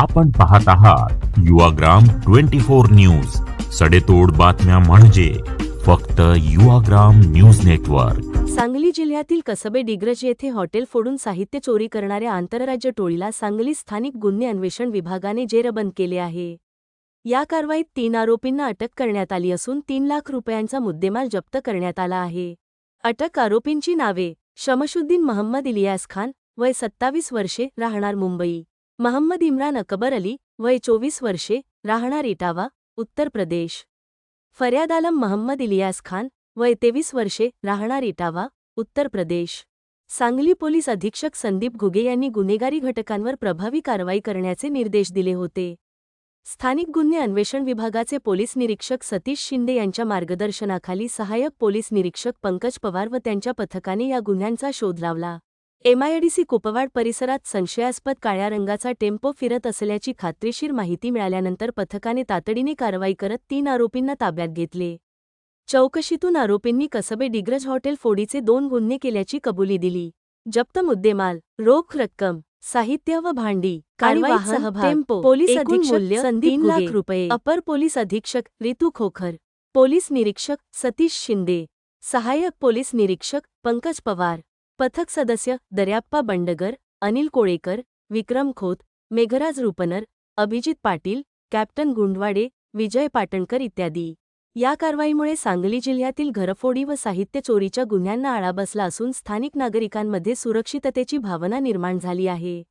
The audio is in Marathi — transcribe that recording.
आपण पाहत आहात युवाग्राम ट्वेंटी फोर न्यूज. सडेतोड बातम्या म्हणजे फक्त युवाग्राम न्यूज नेटवर्क. सांगली जिल्ह्यातील कसबे डिग्रज येथे हॉटेल फोडून साहित्य चोरी करणाऱ्या आंतरराज्य टोळीला सांगली स्थानिक गुन्हे अन्वेषण विभागाने जेरबंद केले आहे. या कारवाईत तीन आरोपींना अटक करण्यात आली असून तीन लाख रुपयांचा मुद्देमाल जप्त करण्यात आला आहे. अटक आरोपींची नावे शमशुद्दीन महम्मद इलियास खान वय सत्तावीस वर्षे राहणार मुंबई. महम्मद इम्रान अकबर अली वय चोवीस वर्षे राहणार इटावा उत्तर प्रदेश. फर्याद आलम महम्मद इलियास खान वय तेवीस वर्षे राहणार इटावा उत्तर प्रदेश. सांगली पोलीस अधीक्षक संदीप घुगे यांनी गुन्हेगारी घटकांवर प्रभावी कारवाई करण्याचे निर्देश दिले होते. स्थानिक गुन्हे अन्वेषण विभागाचे पोलीस निरीक्षक सतीश शिंदे यांच्या मार्गदर्शनाखाली सहाय्यक पोलीस निरीक्षक पंकज पवार व त्यांच्या पथकाने या गुन्ह्यांचा शोध लावला. एमआयडीसी कुपवाड परिसरात संशयास्पद काळ्या रंगाचा टेम्पो फिरत असल्याची खात्रीशीर माहिती मिळाल्यानंतर पथकाने तातडीने कारवाई करत तीन आरोपींना ताब्यात घेतले. चौकशीतून आरोपींनी कसबे डिग्रज हॉटेल फोडीचे दोन गुन्हे केल्याची कबुली दिली. जप्त मुद्देमाल रोख रक्कम साहित्य व भांडी टेम्पो, पोलीस अधीक्षक संदीप तीन लाख लाख रुपये अपर पोलीस अधीक्षक रितू खोखर पोलीस निरीक्षक सतीश शिंदे सहाय्यक पोलीस निरीक्षक पंकज पवार पथक सदस्य दर्याप्पा बंडगर अनिल कोळेकर विक्रम खोत मेघराज रुपनर अभिजित पाटील कॅप्टन गुंडवाडे विजय पाटणकर इत्यादी. या कारवाईमुळे सांगली जिल्ह्यातील घरफोडी व साहित्य चोरीच्या गुन्ह्यांना आळा बसला असून स्थानिक नागरिकांमध्ये सुरक्षिततेची भावना निर्माण झाली आहे.